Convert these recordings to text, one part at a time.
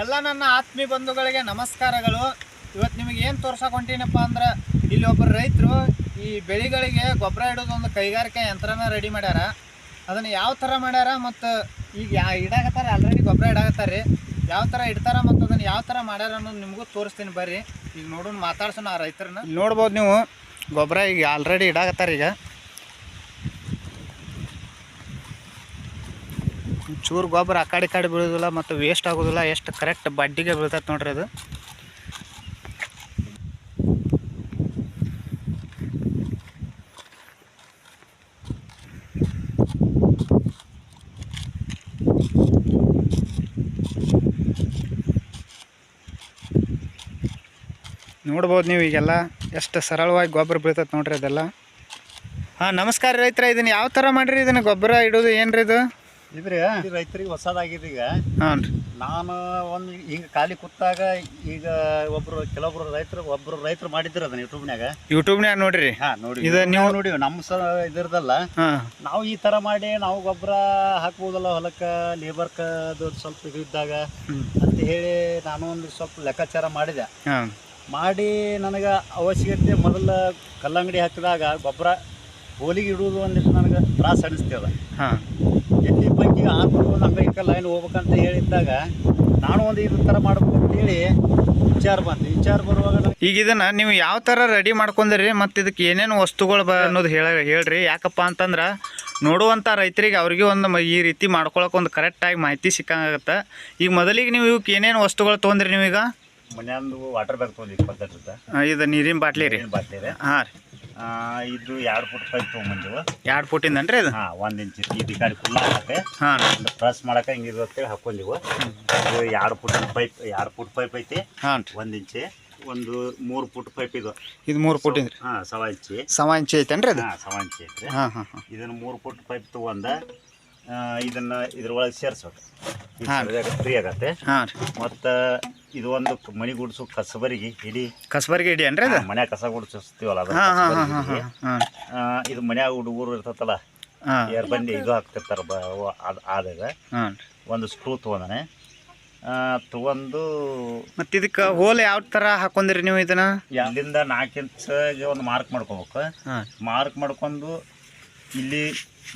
ಎಲ್ಲ ನನ್ನ ಆತ್ಮೀಯ ಬಂಧುಗಳಿಗೆ ನಮಸ್ಕಾರಗಳು. ಇವತ್ತು ನಿಮಗೆ ಏನು ತೋರ್ಸಕ್ಕೆ ಹೊಂಟೀನಪ್ಪ ಅಂದ್ರೆ, ಇಲ್ಲಿ ಒಬ್ಬರು ರೈತರು ಈ ಬೆಳೆಗಳಿಗೆ ಗೊಬ್ಬರ ಇಡೋದು ಒಂದು ಕೈಗಾರಿಕೆ ಯಂತ್ರನ ರೆಡಿ ಮಾಡ್ಯಾರ. ಅದನ್ನು ಯಾವ ಥರ ಮಾಡ್ಯಾರ ಮತ್ತು ಈಗ ಯಾ ಇಡಾಕತ್ತಾರ ಆಲ್ರೆಡಿ ಗೊಬ್ಬರ ಇಡಾಕತ್ತಾರೆ ಯಾವ ಥರ ಇಡ್ತಾರ ಮತ್ತು ಅದನ್ನು ಯಾವ ಥರ ಮಾಡ್ಯಾರ ಅನ್ನೋದು ನಿಮಗೂ ತೋರಿಸ್ತೀನಿ ಬರ್ರಿ. ಈಗ ನೋಡೋಣ, ಮಾತಾಡ್ಸೋಣ ಆ ರೈತರನ್ನ. ನೋಡ್ಬೋದು ನೀವು, ಗೊಬ್ಬರ ಈಗ ಆಲ್ರೆಡಿ ಇಡಾಕತ್ತಾರ ಈಗ. ಚೂರು ಗೊಬ್ಬರ ಆ ಕಡೆ ಕಡೆ ಬೀಳೋದಿಲ್ಲ ಮತ್ತು ವೇಸ್ಟ್ ಆಗೋದಿಲ್ಲ. ಎಷ್ಟು ಕರೆಕ್ಟ್ ಬಡ್ಡಿಗೆ ಬೀಳ್ತೈತೆ ನೋಡ್ರಿ ಅದು. ನೋಡ್ಬೋದು ನೀವು ಈಗೆಲ್ಲ ಎಷ್ಟು ಸರಳವಾಗಿ ಗೊಬ್ಬರ ಬೀಳ್ತೈತೆ ನೋಡ್ರಿ ಅದೆಲ್ಲ. ಹಾಂ, ನಮಸ್ಕಾರ ರೈತರ, ಇದನ್ನು ಯಾವ ಥರ ಮಾಡಿರಿ? ಇದನ್ನು ಗೊಬ್ಬರ ಇಡೋದು ಏನು ರೀ ಇದು? ಇದ್ರಿ ರೈತರಿಗೆ ಹೊಸದಾಗಿದೆ ಈಗ. ಹಾಂ ರೀ ನಾನು ಒಂದು ಈಗ ಖಾಲಿ ಕೂತಾಗ ಈಗ ಒಬ್ರು ಕೆಲವೊಬ್ರು ರೈತರು ಒಬ್ರು ರೈತರು ಮಾಡಿದ್ರು ಅದನ್ನ ಯೂಟ್ಯೂಬ್ನ್ಯಾಗ ಯೂಟ್ಯೂಬ್ನ್ಯಾಗ ನೋಡ್ರಿ. ಹಾ ನೋಡಿ ಇದು ನೀವು- ನೋಡಿ ನಮ್ಮ ಸ ಇದ್ರದಲ್ಲ. ನಾವು ಈ ತರ ಮಾಡಿ ನಾವು ಗೊಬ್ಬರ ಹಾಕ್ಬೋದಲ್ಲ ಹೊಲಕ್ಕೆ ಲೇಬರ್ಕ ಅದು ಸ್ವಲ್ಪ ಇದು ಇದ್ದಾಗ. ಅಂತ ಹೇಳಿ ನಾನು ಒಂದು ಸ್ವಲ್ಪ ಲೆಕ್ಕಾಚಾರ ಮಾಡಿದೆ. ಮಾಡಿ ನನಗೆ ಅವಶ್ಯಕತೆ ಮೊದಲ ಕಲ್ಲಂಗಡಿ ಹಾಕಿದಾಗ ಗೊಬ್ಬರ ಹೋಲಿಗೆ ಇಡುವುದು ಒಂದಿಷ್ಟು ನನಗೆ ತ್ರಾಸ ಅನಿಸ್ತೇವೆ ಹಾಂ. ನಮ್ಗೆ ಈ ಲೈನ್ ಹೋಗ್ಬೇಕಂತ ಹೇಳಿದ್ದಾಗ ನಾನು ಒಂದು ಇದು ಥರ ಮಾಡ್ಬೇಕು ಅಂತೇಳಿ ವಿಚಾರ ಬಂತು ವಿಚಾರ ಬರುವಾಗ ಈಗ ಇದನ್ನ ನೀವು ಯಾವ ಥರ ರೆಡಿ ಮಾಡ್ಕೊಂಡ್ರಿ ಮತ್ತು ಇದಕ್ಕೆ ಏನೇನು ವಸ್ತುಗಳು ಬ ಅನ್ನೋದು ಹೇಳ ಹೇಳ್ರಿ. ಯಾಕಪ್ಪ ಅಂತಂದ್ರೆ ನೋಡುವಂಥ ರೈತರಿಗೆ ಅವ್ರಿಗೆ ಒಂದು ಈ ರೀತಿ ಮಾಡ್ಕೊಳಕ್ಕೆ ಒಂದು ಕರೆಕ್ಟಾಗಿ ಮಾಹಿತಿ ಸಿಕ್ಕಂಗಾಗತ್ತೆ. ಈಗ ಮೊದಲಿಗೆ ನೀವು ಇವಕ್ಕೆ ಏನೇನು ವಸ್ತುಗಳು ತೊಗೊಂಡ್ರಿ ನೀವೀಗ? ಮನೆಯೊಂದು ವಾಟರ್ ಬ್ಯಾಗ್ ತೊಗೊಂಡು ಇಪ್ಪತ್ತೆರಡು ರೂಪಾಯಿ ಇದು ನೀರಿನ ಬಾಟ್ಲಿ ರೀ. ಬಾಟ್ಲಿ ಹಾಂ ರೀ. ಇದು ಎರಡು ಫುಟ್ ಪೈಪ್ ತೊಗೊಂಬಂದಿವು. ಎರಡು ಫುಟಿಂದನ್ರಿ ಅದು? ಹಾಂ ಒಂದು ಇಂಚ್ ಇದು ಗಾಡಿ ಫುಲ್ ಹಾಕಕ್ಕೆ ಹಾಂ. ಪ್ರೆಸ್ ಮಾಡಕ್ಕೆ ಹಿಂಗೆ ಇರುತ್ತೆ ಹಾಕೊಂಡಿವು ಇದು ಎರಡು ಫುಟ್ ಪೈಪ್ ಎರಡು ಫುಟ್ ಪೈಪ್ ಐತಿ. ಹಾಂ ಒಂದು ಇಂಚಿ ಒಂದು ಮೂರು ಫುಟ್ ಪೈಪ್ ಇದು. ಇದು ಮೂರು ಫುಟ್ ರೀ ಹಾಂ ಸವಾ ಇಂಚಿ ಸಮ ಇಂಚಿ ಐತೇನ್ರಿ ಅದು? ಹಾಂ ಸವಾ ಇಂಚಿ ಐತ್ರಿ. ಹಾಂ ಹಾಂ ಹಾಂ. ಇದನ್ನು ಮೂರು ಫುಟ್ ಪೈಪ್ ತೊಗೊಂಡ ಇದನ್ನು ಇದ್ರೊಳಗೆ ಸೇರಿಸೋದು. ಹಾಂ. ಫ್ರೀ ಆಗತ್ತೆ. ಹಾಂ ಮತ್ತು ಇದು ಒಂದು ಮಣಿ ಗುಡಿಸು ಕಸಬರಿಗೆ ಇಡಿ ಕಸಬರಿಗೆ ಇಡಿ ಏನ್ರಿ ಅದು ಮನ್ಯಾಗ ಕಸ ಗುಡಿಸ್ತೀವಲ್ಲ ಅದು ಹಾಂ ಹಾಂ ಹಾಂ ಹಾಂ ಹಾಂ ಆ, ಇದು ಮನ್ಯಾಗ ಹುಡುಗರು ಇರ್ತತಲ್ಲ ಹಾಂ. ಬಂಡಿ ಇದು ಹಾಕ್ತಿರ್ತಾರ ಬ ಅದು ಆದಾಗ. ಹಾಂ. ಒಂದು ಸ್ಕ್ರೂ ತಗೊಂಡನೆ. ತೊಗೊಂಡು ಮತ್ತೆ ಇದಕ್ಕೆ ಹೋಲ್ ಯಾವ ಥರ ಹಾಕೊಂಡಿರಿ ನೀವು ಇದನ್ನ? ಇಲ್ಲಿಂದ ನಾಲ್ಕು ಇಂಚ್ ಒಂದು ಮಾರ್ಕ್ ಮಾಡ್ಕೋಬೇಕು. ಹಾಂ. ಮಾರ್ಕ್ ಮಾಡ್ಕೊಂಡು ಇಲ್ಲಿ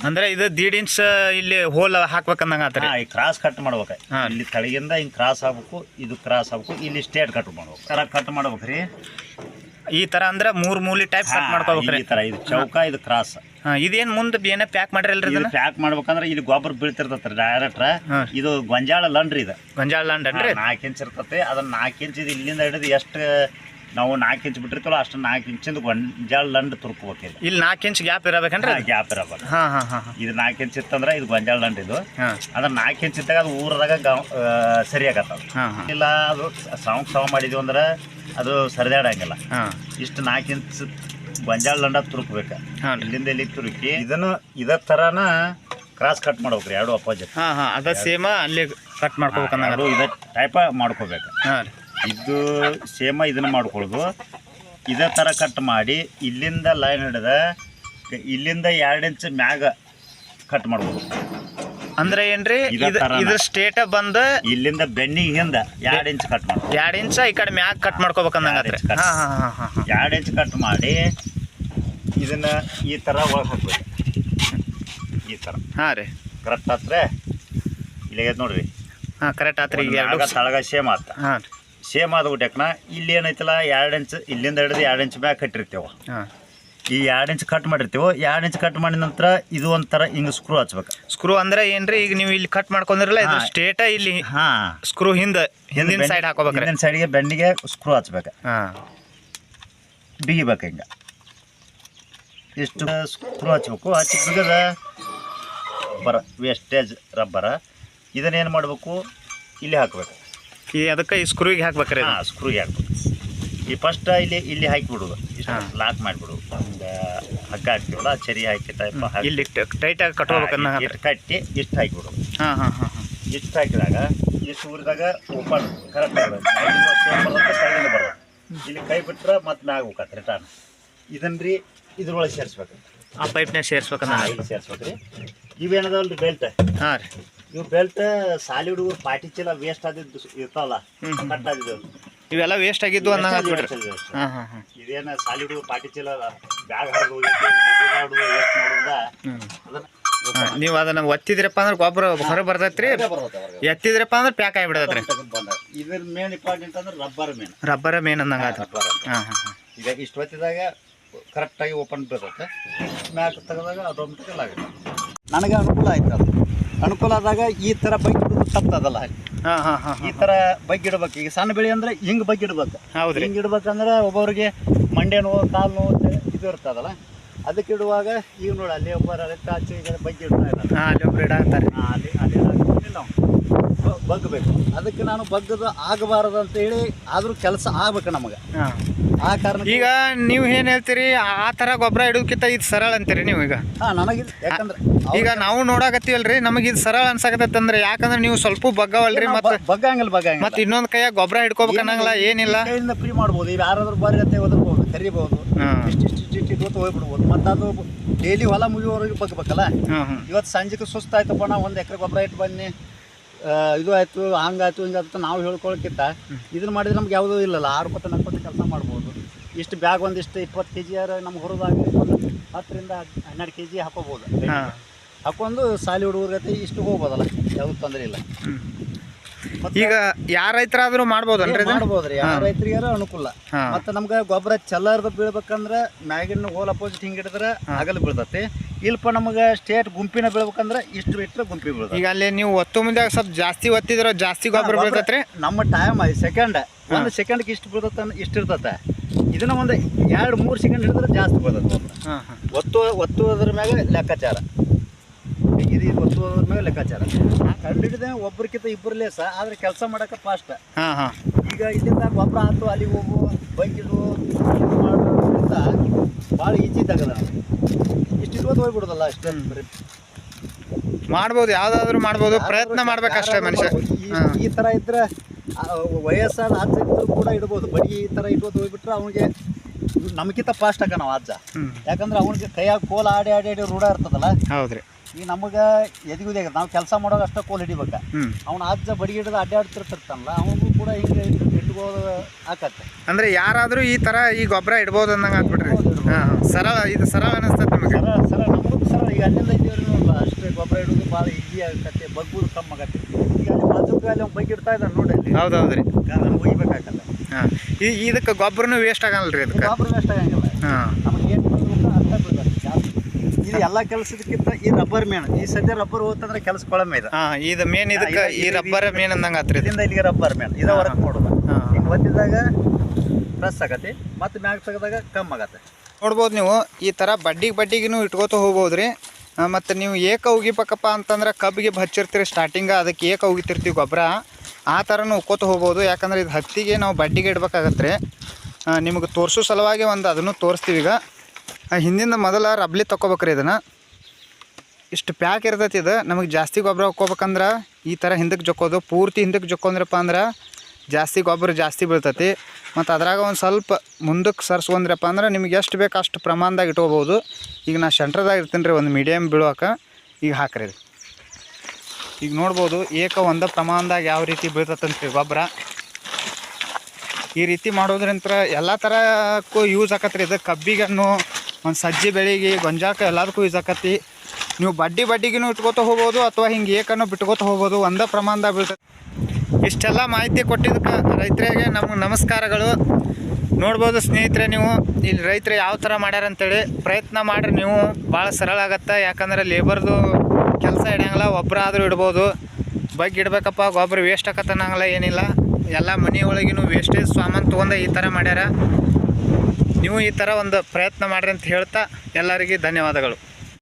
ಅಂದ್ರೆ ಇದು ದೀಡ್ ಇಂಚ್ ಇಲ್ಲಿ ಹೋಲ್ ಹಾಕ್ಬೇಕಂದಂಗ ಆತ್ರಿ ಕ್ರಾಸ್ ಕಟ್ ಮಾಡ್ಬೇಕು. ಹಾ. ಇಲ್ಲಿ ತಳಗಿಂದ ಹಿಂಗ್ ಕ್ರಾಸ್ ಆಗ್ಬೇಕು ಇದು ಕ್ರಾಸ್ ಆಗ್ಬೇಕು ಇಲ್ಲಿ ಸ್ಟೇಟ್ ಕಟ್ ಮಾಡ್ಬೇಕು. ತರ ಕಟ್ ಮಾಡ್ಬೇಕ್ರಿ ಈ ತರ ಅಂದ್ರೆ ಮೂರ್ ಮೂಲಿ ಟೈಪ್ ಕಟ್ ಮಾಡ್ಕೋಬೇಕ್ರಿ ಈ ತರ ಇದು ಚೌಕ ಇದು ಕ್ರಾಸ್ ಹಾ ಇದೇನ್ ಮುಂದೆ ಏನೇ ಪ್ಯಾಕ್ ಮಾಡಿರಲ್ರಿ ಇದು ಇದನ್ನ? ಪ್ಯಾಕ್ ಮಾಡ್ಬೇಕಂದ್ರೆ ಇಲ್ಲಿ ಗೊಬ್ಬರ ಬೀಳ್ತಿರ್ತೈತ್ರಿ ಡೈರೆಕ್ಟ್ ಹಾ. ಇದು ಗೊಂಜಾಳ ಲಂಡ್ರಿ ಇದು. ಗೊಂಜಾಳ ಲಂಡ್ರಿ ಅನ್ರಿ ನಾಲ್ಕು ಇಂಚ್ ಇರ್ತೈತಿ. ಅದನ್ನ ನಾಲ್ಕು ಇಂಚ್ ಇದು ಇಲ್ಲಿಂದ ಹಿಡಿದು ಎಷ್ಟು ನಾವು ನಾಲ್ಕು ಇಂಚ್ ಬಿಟ್ಟಿರ್ತೀವಲ್ಲ ಅಷ್ಟು ನಾಲ್ಕು ಇಂಚಿಂದ ಗೊಂಜಾಳ ಲಂಡ್ ತುರ್ಕೋಬೇಕಿಲ್ಲ ಇಲ್ಲಿ ನಾಲ್ಕು ಇಂಚ್ ಗ್ಯಾಪ್ ಇರಬೇಕಂದ್ರೆ? ಗ್ಯಾಪ್ ಇರಬೇಕು. ಹಾಂ ಹಾಂ ಹಾ ಇದು ನಾಲ್ಕು ಇಂಚ್ ಇತ್ತಂದ್ರೆ ಇದು ಗೊಂಜಾಳ ಲಂಡ್ ಇದು. ಹಾ. ಅದ್ರ ನಾಲ್ಕು ಇಂಚ್ ಇದ್ದಾಗ ಅದು ಊರದಾಗ ಸರಿ ಆಗತ್ತ ಇಲ್ಲ ಅದು ಸಾವು ಸಾವು ಮಾಡಿದ್ವಿ ಅಂದ್ರೆ ಅದು ಸರಿದಾಡಂಗಿಲ್ಲ. ಇಷ್ಟು ನಾಲ್ಕು ಇಂಚ್ ಗೊಂಜಾಳ ಲಂಡ ತುರುಕ್ಬೇಕು. ಇಲ್ಲಿಂದ ಇಲ್ಲಿ ತುರುಕಿ ಇದನ್ನು ಇದೇ ಥರನ ಕ್ರಾಸ್ ಕಟ್ ಮಾಡ್ಬೇಕ್ರಿ ಎರಡು ಅಪೋಸಿಟ್ ಹಾಂ ಹಾಂ ಅದ ಸೇಮ ಅಲ್ಲಿ ಕಟ್ ಮಾಡ್ಕೋಬೇಕು ಇದ ಇದೇ ಟೈಪ ಮಾಡ್ಕೋಬೇಕು. ಹಾಂ ರೀ. ಇದು ಸೇಮ ಇದನ್ನ ಮಾಡ್ಕೊಳ್ಳೋದು. ಇದೇ ಥರ ಕಟ್ ಮಾಡಿ ಇಲ್ಲಿಂದ ಲೈನ್ ಹಿಡಿದ ಇಲ್ಲಿಂದ ಎರಡು ಇಂಚ್ ಮ್ಯಾಗ ಕಟ್ ಮಾಡ್ಬೋದು. ಅಂದ್ರೆ ಏನ್ರಿ? ಇದ. ಇದ್ರ ಸ್ಟೇಟ ಬಂದ ಇಲ್ಲಿಂದ ಬೆನ್ನಿಗೆ ಹಿಂದ ಎರಡು ಇಂಚ್ ಕಟ್ ಮಾಡಿ ಎರಡ್ ಇಂಚ ಈ ಕಡೆ ಮ್ಯಾಗ ಕಟ್ ಮಾಡ್ಕೋಬೇಕಂದ್ರೆ ಎರಡ್ ಇಂಚ್ ಕಟ್ ಮಾಡಿ ಇದನ್ನ ಈ ತರ ಒಳಗೆ ಹಾಕ್ಬೇಕು ಈ ತರ. ಹಾ ರೀ. ಕರೆಕ್ಟ್ ಆತ್ರೆ? ಇಲ್ಲಿಗೆ ನೋಡ್ರಿ. ಹಾ ಕರೆಕ್ಟ್ ಆತ್ರಿ. ಈಗ ತಳಗ ಸೇಮ್ ಆತ. ಹಾ ರೀ. ಸೇಮ್ ಆದ್ಬಿಟ್ಟೆಕ್ನ ಇಲ್ಲಿ ಏನೈತಲ್ಲ ಎರಡು ಇಂಚ್ ಇಲ್ಲಿಂದ ಹಿಡಿದು ಎರಡು ಇಂಚ್ ಮ್ಯಾಗ ಕಟ್ಟಿರ್ತೇವೆ. ಹಾಂ. ಈ ಎರಡು ಇಂಚ್ ಕಟ್ ಮಾಡಿರ್ತೀವೋ ಎರಡು ಇಂಚ್ ಕಟ್ ಮಾಡಿದ ನಂತರ ಇದು ಒಂಥರ ಹಿಂಗೆ ಸ್ಕ್ರೂ ಹಚ್ಬೇಕು. ಸ್ಕ್ರೂ ಅಂದ್ರೆ ಏನ್ರಿ ಈಗ ನೀವು ಇಲ್ಲಿ ಕಟ್ ಮಾಡ್ಕೊಂಡಿರಲ್ಲ ಇದು. ಸ್ಟೇಟ ಇಲ್ಲಿ ಹಾಂ. ಸ್ಕ್ರೂ ಹಿಂದೆ ಹಿಂದಿನ ಸೈಡ್ ಹಾಕೋಬೇಕು ಹಿಂದಿನ ಸೈಡ್ಗೆ ಬೆಂಡಿಗೆ ಸ್ಕ್ರೂ ಹಚ್ಬೇಕು. ಹಾಂ. ಬಿಗಿಬೇಕು ಹಿಂಗೆ. ಇಷ್ಟು ಸ್ಕ್ರೂ ಹಚ್ಬೇಕು ಹಚ್ಚಿ ಬಿಗದ ಬರ ವೇಸ್ಟೇಜ್ ರಬ್ಬರ ಇದನ್ನೇನು ಮಾಡಬೇಕು? ಇಲ್ಲಿ ಹಾಕಬೇಕು. ಈ ಅದಕ್ಕೆ ಈ ಸ್ಕ್ರೂಗೆ ಹಾಕ್ಬೇಕ್ರಿ. ಹಾಂ ಸ್ಕ್ರೂಗೆ ಹಾಕ್ಬೇಕು. ಈ ಫಸ್ಟ್ ಇಲ್ಲಿ ಇಲ್ಲಿ ಹಾಕಿಬಿಡೋದು. ಹಾ. ಲಾಕ್ ಮಾಡಿಬಿಡು. ಒಂದು ಹಗ್ಗ ಹಾಕ್ತೀವಲ್ಲ ಚರಿ ಹಾಕಿ ಟೈಪ್ ಇಲ್ಲಿ ಟೈಟಾಗಿ ಕಟ್ಕೋಬೇಕನ್ನ ಇಷ್ಟು ಕಟ್ಟಿ ಇಷ್ಟು ಹಾಕಿಬಿಡು. ಹಾಂ ಹಾಂ ಹಾಂ ಹಾ. ಇಷ್ಟು ಹಾಕಿದಾಗ ಇಷ್ಟು ಊರಿದಾಗ ಓಪನ್ ಕರೆಕ್ಟ್ ಆಗೋದು ಬರೋದು ಇಲ್ಲಿ ಕೈ ಬಿಟ್ರೆ ಮತ್ತೆ ಮ್ಯಾಗ ಹೋಗತ್ತೆ ರಿಟರ್ನ್ ಇದನ್ನ ರೀ ಇದ್ರೊಳಗೆ ಸೇರಿಸ್ಬೇಕು. ಆ ಪೈಪ್ನಾಗ ಸೇರಿಸ್ಬೇಕನ್ನ ಇಲ್ಲಿ ಸೇರಿಸ್ಬೇಕು ರೀ ಇವೇನದವಲ್ಲ ರೀ ಬೆಲ್ಟ್? ಹಾಂ ರೀ. ಇವು ಬೆಲ್ಟ್ ಸಾಲಿ ಹುಡುಗರು ಪಾಟಿ ಚೀಲ ವೇಸ್ಟ್ ಆದಿದ್ದು ಇರ್ತಾವಲ್ಲ. ಕಟ್ ಆದಿದ್ದು. ಇವೆಲ್ಲ ವೇಸ್ಟ್ ಆಗಿದ್ದು ಅನ್ನಂಗೆ. ಹಾಂ ಹಾಂ ಹಾಂ. ಇದೇನ ಸಾಲಿ ಹುಡುಗರು ಪಾಟಿ ಚೀಲ ಬ್ಯಾಗ್ ಹರಿದು ಹೋಗಿ ವೇಸ್ಟ್ ಮಾಡೋದ ಅದನ್ನ ನೀವು ಅದನ್ನ ಒತ್ತಿದ್ರಪ್ಪ ಅಂದ್ರೆ ಗೊಬ್ಬರ ಹೊರ ಬರ್ತೈತ್ರಿ. ಎತ್ತಿದ್ರಪ್ಪ ಅಂದ್ರೆ ಪ್ಯಾಕ್ ಆಗಿಬಿಡತ್ರಿ. ಇದ್ರ ಮೇನ್ ಇಂಪಾರ್ಟೆಂಟ್ ಅಂದ್ರೆ ರಬ್ಬರ್ ಮೇನ್ ರಬ್ಬರ ಮೇನ್ ಅಂದಂಗ ರಬ್ಬರ್ ಹಾಂ ಹಾಂ ಹಾಂ. ಈಗ ಇಷ್ಟು ಹೊತ್ತಿದಾಗ ಕರೆಕ್ಟಾಗಿ ಓಪನ್ ಬೀರ್ತೈತೆ ಮ್ಯಾಕ್ ತೆಗೆದಾಗ ಆಟೋಮೆಟಿಕಲ್ ಆಗುತ್ತೆ ನನಗೆ ಅನುಕೂಲ ಆಯ್ತು ಅದು ಅನುಕೂಲ ಆದಾಗ ಈ ಥರ ಬೈಕ್ ಇಡೋದು ತಪ್ಪದಲ್ಲ ಹಾಂ ಹಾಂ ಹಾಂ ಈ ಥರ ಬೈಕ್ ಇಡ್ಬೇಕು. ಈಗ ಸಣ್ಣ ಬೆಳೆ ಅಂದ್ರೆ ಹಿಂಗೆ ಬೈಕ್ ಇಡ್ಬೇಕು. ಹೌದು ಹಿಂಗೆ ಇಡ್ಬೇಕಂದ್ರೆ ಒಬ್ಬರಿಗೆ ಮಂಡೆ ನೋವು ಕಾಲು ನೋವು ಇದು ಇರ್ತದಲ್ಲ. ಅದಕ್ಕೆ ಇಡುವಾಗ ಈಗ ನೋಡಿ ಅಲ್ಲಿ ಒಬ್ಬರು ಅಲ್ಲಿಂದ ಆಚೆ ಈಗ ಬಗ್ಗಿಡ್ತಾ ಇದ್ದಾರೆ. ಹಾಂ ಅಲ್ಲಿ ಆ, ಅಲ್ಲಿ ಅಲ್ಲಿ ನಾವು ಬ- ಬಗ್ಗಬೇಕು. ಅದಕ್ಕೆ ನಾನು ಬಗ್ಗದು ಆಗಬಾರದು ಅಂತ ಹೇಳಿ ಆದರೂ ಕೆಲಸ ಆಗ್ಬೇಕು ನಮಗೆ. ಹಾಂ. ಆ ಕಾರಣ ಈಗ ನೀವು ಏನು ಹೇಳ್ತೀರಿ? ಆ ತರ ಗೊಬ್ಬರ ಇಡೋದಕ್ಕಿಂತ ಇದು ಸರಳ ಅಂತೀರಿ ನೀವು ಈಗ? ಹಾಂ ನನಗಿದು ಯಾಕಂದ್ರೆ ಈಗ ನಾವು ನೋಡಾಕತ್ತೀವಲ್ರಿ ನಮಗೆ ಇದು ಸರಳ ಅನ್ಸಕತ್ತಂದ್ರೆ ಯಾಕಂದ್ರೆ ನೀವು ಸ್ವಲ್ಪ ಬಗ್ಗವಲ್ರಿ ಮತ್ತೆ ಬಗ್ಗಂಗಿಲ್ಲ ಬಗ್ಗಂಗಿಲ್ಲ. ಮತ್ತೆ ಇನ್ನೊಂದು ಕೈಯಾಗ ಗೊಬ್ಬರ ಹಿಡ್ಕೋಬೇಕು ಅನ್ನಂಗಿಲ್ಲ ಏನಿಲ್ಲ. ಕೈಯಿಂದ ಫ್ರೀ ಮಾಡ್ಬೋದು ಈಗ ಯಾರಾದ್ರೂ ಬಾರಿ ಅಂತ ಒದರ್ಬೋದು ಹಾಂ. ಇವತ್ತು ಹೋಗ್ಬಿಡ್ಬೋದು. ಮತ್ತು ಅದು ಡೈಲಿ ಹೊಲ ಮುಗಿಯೋವರೆಗೆ ಬಗ್ಬೇಕಲ್ಲ ಇವತ್ತು ಸಂಜೆಗೆ ಸುಸ್ತಾಯ್ತಪ್ಪ ನಾ ಒಂದು ಎಕರೆ ಗೊಬ್ಬರ ಇಟ್ಟು ಬನ್ನಿ. ಇದು ಆಯಿತು ಹಂಗಾಯ್ತು ಹಿಂಗಾಯ್ತು ನಾವು ಹೇಳ್ಕೊಳಕ್ಕಿಂತ ಇದನ್ನ ಮಾಡಿದ್ರೆ ನಮ್ಗೆ ಯಾವುದೂ ಇಲ್ಲಲ್ಲ. ಆರು ಪತ್ತು ನಾಲ್ಕು ಕೆಲಸ ಮಾಡ್ಬೋದು. ಇಷ್ಟು ಬ್ಯಾಗ್ ಒಂದಿಷ್ಟು ಇಪ್ಪತ್ತು ಕೆ ಜಿ ನಮ್ಗೆ ಹೊರದಾಗಿ ಹತ್ತರಿಂದ ಹನ್ನೆರಡು ಕೆ ಜಿ ಹಾಕೋಬೋದು ಹಾಕೊಂಡು ಸಾಲಿ ಹುಡುಗರ ಇಷ್ಟು ಹೋಗ್ಬೋದಲ್ಲ. ಯಾವುದೂ ತೊಂದರೆ ಇಲ್ಲ. ಈಗ ಯಾರ ರೈತರಾದ್ರೂ ಮಾಡ್ಬೋದು ಮಾಡ್ಬೋದ್ರಿ ಯಾರ ರೈತರಿಗಾರ ಅನುಕೂಲ. ಮತ್ತೆ ನಮ್ಗೆ ಗೊಬ್ಬರ ಚಲ್ಲರ್ದ ಬೀಳ್ಬೇಕಂದ್ರೆ ಮ್ಯಾಗಿನ ಹೋಲ್ ಅಪೋಸಿಟ್ ಹಿಂಗೆ ಹಿಡಿದ್ರೆ ಆಗಲ್ಲ ಬೀಳ್ತತಿ. ಇಲ್ಪ ನಮಗೆ ಸ್ಟೇಟ್ ಗುಂಪಿನ ಬೀಳ್ಬೇಕಂದ್ರೆ ಇಷ್ಟು ಬಿಟ್ಟರೆ ಗುಂಪಿ ಬೀಳ್ತದೆ. ಈಗ ಅಲ್ಲಿ ನೀವು ಒತ್ತು ಮುಂದೆ ಸ್ವಲ್ಪ ಜಾಸ್ತಿ ಒತ್ತಿದ್ರೆ ಜಾಸ್ತಿ ಗೊಬ್ಬರ ಬೀಳ್ತೈತ್ರಿ? ನಮ್ಮ ಟೈಮ್ ಐದು ಸೆಕೆಂಡ್ ಒಂದು ಸೆಕೆಂಡ್ಗೆ ಇಷ್ಟು ಬೀಳ್ತತೆ ಇಷ್ಟು ಇರ್ತತೆ. ಇದನ್ನ ಒಂದು ಎರಡು ಮೂರು ಸೆಕೆಂಡ್ ಹಿಡಿದ್ರೆ ಜಾಸ್ತಿ ಬೀಳ್ತದೆ ಹಾಂ ಹಾಂ. ಒತ್ತು ಒತ್ತುವುದ್ರ ಮ್ಯಾಗ ಲೆಕ್ಕಾಚಾರ. ಇದು ಒತ್ತುವುದ್ರ ಮ್ಯಾಗ ಲೆಕ್ಕಾಚಾರ. ಕಂಡು ಹಿಡಿದ ಒಬ್ಬರಿಗಿಂತ ಇಬ್ಬರು ಲೇಸ ಆದ್ರೆ ಕೆಲಸ ಮಾಡೋಕೆ ಫಾಸ್ಟ್ ಹಾಂ ಹಾಂ. ಈಗ ಇಲ್ಲಿಂದ ಗೊಬ್ಬರ ಹಾಕು ಅಲ್ಲಿಗೆ ಹೋಗು ಬೈಕಿಡು ಭಾಳ ಈಜಿ ತಗದ. ಇಟ್ಕೊಂಡು ಹೋಗ್ಬಿಡೋದಲ್ಲ ಅಷ್ಟೇ ಬರೀ. ಮಾಡ್ಬೋದು ಯಾವ್ದಾದ್ರು ಮಾಡ್ಬೋದು ಪ್ರಯತ್ನ ಮಾಡ್ಬೇಕಷ್ಟೇ ಮನುಷ್ಯ. ಈ- ತರ ಈ ಥರ ಇದ್ರೆ ಆ, ವಯಸ್ಸಾದ ಅಜ್ಜ ಇದ್ರು ಕೂಡ ಇಡ್ಬೋದು. ಬಡಿ ಈ ಥರ ಇಟ್ಕೊಂಡು ಹೋಗ್ಬಿಟ್ರೆ ಅವನಿಗೆ ನಮಗಿಂತ ಫಾಸ್ಟ್ ಆಗ ನಾವು ಅಜ್ಜ ಯಾಕಂದ್ರೆ ಅವನಿಗೆ ಕೈಯಾಗ ಕೋಲ್ ಆಡಿ ಆಡಿ ಆಡಿ ರೂಢ ಇರ್ತದಲ್ಲ? ಹೌದ್ರಿ. ಈಗ ನಮಗೆ ಎದಿಗುದೇ ನಾವು ಕೆಲಸ ಮಾಡೋದು ಅಷ್ಟೇ ಕೋಲ್ ಹಿಡಿಬೇಕ. ಅವ್ನ ಅವನ ಅಜ್ಜ ಬಡಿ ಹಿಡಿದು ಅಡ್ಡಾಡ್ತಿರ್ತಿರ್ತಾನಲ್ಲ ಅವನು ಕೂಡ ಹಿಂಗೆ ಇಟ್ಬೋದು ಆಕತ್ತೆ ಅಂದ್ರೆ ಯಾರಾದ್ರೂ ಈ ತರ ಈ ಗೊಬ್ಬರ ಇಡ್ಬೋದು ಅಂದಂಗೆ ಹಾಂ ಸರಳ ಇದು ಸರಳ ಅನಿಸ್ತದೆ ನಿಮಗೆ? ಸರ ಸರ ನಮಗೂ ಸರ ಈಗ ಅಲ್ಲಿಂದ ಇದ್ದೀವ್ರಿ ನೋಡಲ್ಲ ಅಷ್ಟೇ ಗೊಬ್ಬರ ಇಡೋದು ಭಾಳ ಈಸಿ ಆಗತ್ತೆ ಬಗ್ಗುದು ಕಮ್ಮಿ ಆಗತ್ತೆ. ಈಗ ಅಲ್ಲಿ ಬಾಜುಕ ಅಲ್ಲಿ ಅವ್ನು ಬೈಕ್ ಇಡ್ತಾ ಇದ್ದಾನೆ ನೋಡಿ ಅಲ್ಲಿ. ಹೌದು ಹೌದ್ರಿ ಅದನ್ನು ಒಯ್ಬೇಕಾಗಲ್ಲ. ಹಾಂ. ಈ ಇದಕ್ಕೆ ಗೊಬ್ಬರನು ವೇಸ್ಟ್ ರೀ ಇದಕ್ಕೆ? ಗೊಬ್ಬರ ವೇಸ್ಟ್ ಆಗಂಗಿಲ್ಲ. ಹಾಂ. ನಮಗೆ ಏನು ಅರ್ಥ ಅಷ್ಟೇ ಬೀಳ್ತದೆ ಜಾಸ್ತಿ. ಇದು ಎಲ್ಲ ಕೆಲಸದಕ್ಕಿಂತ ಈ ರಬ್ಬರ್ ಮೇನ್ ಈ ಸದ್ಯ ರಬ್ಬರ್ ಹೋತಂದ್ರೆ ಕೆಲಸ ಕೊಳಮೆ ಇದೆ. ಹಾಂ ಇದು ಮೇನ್ ಇದಕ್ಕೆ ಈ ರಬ್ಬರ್ ಮೇನ್ ಅಂದಂಗೆ ಆತ್ರಿ ಇದು. ಇದರಿಂದ ಇಲ್ಲಿಗೆ ರಬ್ಬರ್ ಮೇನ್ ಇದ ಮಾಡೋದು ಹಾಂ. ಹಿಂಗೆ ಒತ್ತಿದಾಗ ಪ್ರೆಸ್ ಆಗತ್ತೆ. ಮತ್ತೆ ಮ್ಯಾಗ ತೆಗೆದಾಗ ಕಮ್ಮಿ ಆಗತ್ತೆ. ನೋಡ್ಬೋದು ನೀವು, ಈ ಥರ ಬಡ್ಡಿಗೆ ಬಡ್ಡಿಗೂ ಇಟ್ಕೋತ ಹೋಗ್ಬೋದು ರೀ ಮತ್ತು ನೀವು ಏಕ ಉಗಿಬೇಕಪ್ಪ ಅಂತಂದ್ರೆ ಕಬ್ಬಿಗೆ ಹಚ್ಚಿರ್ತೀರಿ ಸ್ಟಾರ್ಟಿಂಗ ಅದಕ್ಕೆ ಏಕ ಉಗಿತಿರ್ತೀವಿ ಗೊಬ್ಬರ ಆ ಥರನೂ ಉಕ್ಕೋತ ಹೋಗ್ಬೋದು, ಯಾಕಂದ್ರೆ ಇದು ಹತ್ತಿಗೆ ನಾವು ಬಡ್ಡಿಗೆ ಇಡ್ಬೇಕಾಗತ್ತೆ ನಿಮಗೆ ತೋರಿಸೋ ಸಲುವಾಗಿ ಒಂದು ಅದನ್ನು ತೋರಿಸ್ತೀವಿ ಈಗ. ಹಿಂದಿನ ಮೊದಲ ರಬ್ಲಿ ತೊಗೋಬೇಕ್ರಿ ಇದನ್ನು. ಇಷ್ಟು ಪ್ಯಾಕ್ ಇರ್ತೈತಿ ಇದು, ನಮಗೆ ಜಾಸ್ತಿ ಗೊಬ್ಬರ ಹಾಕ್ಕೋಬೇಕಂದ್ರೆ ಈ ಥರ ಹಿಂದಕ್ಕೆ ಜೊಕ್ಕೋದು, ಪೂರ್ತಿ ಹಿಂದಕ್ಕೆ ಜೊಕ್ಕೊಂದ್ರಪ್ಪ ಅಂದ್ರೆ ಜಾಸ್ತಿ ಗೊಬ್ಬರ ಜಾಸ್ತಿ ಬೀಳ್ತೈತಿ. ಮತ್ತು ಅದ್ರಾಗ ಒಂದು ಸ್ವಲ್ಪ ಮುಂದಕ್ಕೆ ಸರ್ಸ್ಕೊಂಡ್ರಪ್ಪ ಅಂದ್ರೆ ನಿಮ್ಗೆ ಎಷ್ಟು ಬೇಕು ಅಷ್ಟು ಪ್ರಮಾಣದಾಗ ಇಟ್ಕೋಬೋದು. ಈಗ ನಾ ಸೆಂಟ್ರದಾಗ ಇರ್ತೀನಿ ರೀ ಒಂದು ಮೀಡಿಯಮ್ ಬೀಳೋಕೆ ಈಗ ಹಾಕ್ರಿ. ಈಗ ನೋಡ್ಬೋದು ಏಕ ಒಂದು ಪ್ರಮಾಣದಾಗ ಯಾವ ರೀತಿ ಬೀಳ್ತೈತಂತ್ರಿ ಗೊಬ್ಬರ ಈ ರೀತಿ ಮಾಡೋದ್ರಿಂತ ಎಲ್ಲ ಥರಕ್ಕೂ ಯೂಸ್ ಆಕತ್ರಿ ಇದು. ಕಬ್ಬಿಗನ್ನು ಒಂದು ಸಜ್ಜಿ ಬೆಳೆಗೆ ಗೊಂಜಾಕ ಎಲ್ಲದಕ್ಕೂ ಯೂಸ್ ಆಕತಿ ನೀವು ಬಡ್ಡಿ ಬಡ್ಡಿಗೂ ಇಟ್ಕೋತ ಹೋಗ್ಬೋದು ಅಥವಾ ಹಿಂಗೆ ಏಕನ್ನು ಬಿಟ್ಕೋತ ಹೋಗ್ಬೋದು. ಒಂದೇ ಪ್ರಮಾಣದಾಗ ಬೀಳ್ತೈತಿ. ಇಷ್ಟೆಲ್ಲ ಮಾಹಿತಿ ಕೊಟ್ಟಿದ್ದಕ್ಕೆ ರೈತರಿಗೆ ನಮಗೆ ನಮಸ್ಕಾರಗಳು. ನೋಡ್ಬೋದು ಸ್ನೇಹಿತರೆ ನೀವು, ಇಲ್ಲಿ ರೈತರು ಯಾವ ಥರ ಮಾಡ್ಯಾರ ಅಂತೇಳಿ ಪ್ರಯತ್ನ ಮಾಡಿರಿ ನೀವು. ಭಾಳ ಸರಳ ಆಗತ್ತೆ, ಯಾಕಂದ್ರೆ ಲೇಬರ್ದು ಕೆಲಸ ಇಡಂಗಿಲ್ಲ ಒಬ್ಬರ ಆದರೂ ಇಡ್ಬೋದು. ಬಗ್ಗೆ ಇಡ್ಬೇಕಪ್ಪ ಗೊಬ್ಬರ ವೇಸ್ಟ್ ಆಗತ್ತನ್ನಂಗಿಲ್ಲ ಏನಿಲ್ಲ. ಎಲ್ಲ ಮನೆ ಒಳಗಿನೂ ವೇಸ್ಟೇಜ್ ಸಾಮಾನು ತೊಗೊಂಡು ಈ ಥರ ಮಾಡ್ಯಾರ. ನೀವು ಈ ಥರ ಒಂದು ಪ್ರಯತ್ನ ಮಾಡಿರಿ ಅಂತ ಹೇಳ್ತಾ ಎಲ್ಲರಿಗೆ ಧನ್ಯವಾದಗಳು.